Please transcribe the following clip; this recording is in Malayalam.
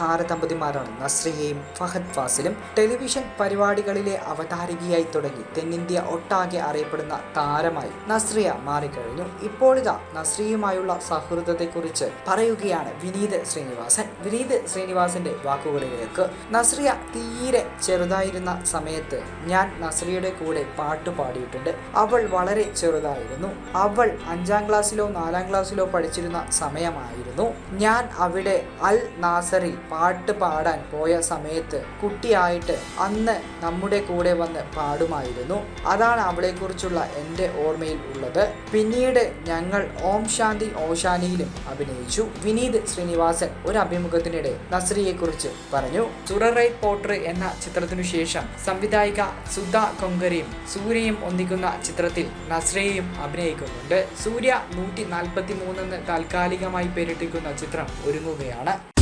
താരദമ്പതിമാരാണ് നസ്രിയയും ഫഹദ് ഫാസിലും. ടെലിവിഷൻ പരിപാടികളിലെ അവതാരികയായി തുടങ്ങി. തെന്നിന്ത്യ ഒട്ടാകെ അറിയപ്പെടുന്ന താരമായി നസ്രിയ മാറിക്കഴിഞ്ഞു. ഇപ്പോഴിതാ നസ്രിയുമായുള്ള സൗഹൃദത്തെക്കുറിച്ച് പറയുകയാണ് വിനീത് ശ്രീനിവാസൻ. വിനീത് ശ്രീനിവാസന്റെ വാക്കുകളിലേക്ക്. നസ്രിയ തീരെ ചെറുതായിരുന്ന സമയത്ത് ഞാൻ നസ്രിയയുടെ കൂടെ പാട്ട് പാടിയിട്ടുണ്ട്. അവൾ വളരെ ചെറുതായിരുന്നു. അവൾ അഞ്ചാം ക്ലാസ്സിലോ നാലാം ക്ലാസ്സിലോ പഠിച്ചിരുന്ന സമയമായിരുന്നു. ഞാൻ അവിടെ അൽ നാസറിൽ പാട്ട് പാടാൻ പോയ സമയത്ത് കുട്ടിയായിട്ട് അന്ന് നമ്മുടെ കൂടെ വന്ന് പാടുമായിരുന്നു. അതാണ് അവളെക്കുറിച്ചുള്ള എന്റെ ഓർമ്മയിൽ ഉള്ളത്. പിന്നീട് ഞങ്ങൾ ഓം ശാന്തി ഓശാനിയിലും അഭിനയിച്ചു. വിനീത് ശ്രീനിവാസൻ ഒരു അഭിമുഖത്തിനിടെ നസ്രിയെക്കുറിച്ച് പറഞ്ഞു. സുററൈ പോട്ടർ എന്ന ചിത്രത്തിനു ശേഷം സംവിധായിക സുധ കൊങ്കരയും സൂര്യയും ഒന്നിക്കുന്ന ചിത്രത്തിൽ നസ്രയെയും അഭിനയിക്കുന്നുണ്ട്. സൂര്യ നൂറ്റി നാൽപ്പത്തി മൂന്നെന്ന് താൽക്കാലികമായി പേരിട്ടിരിക്കുന്ന ചിത്രം ഒരുങ്ങുകയാണ്. 点了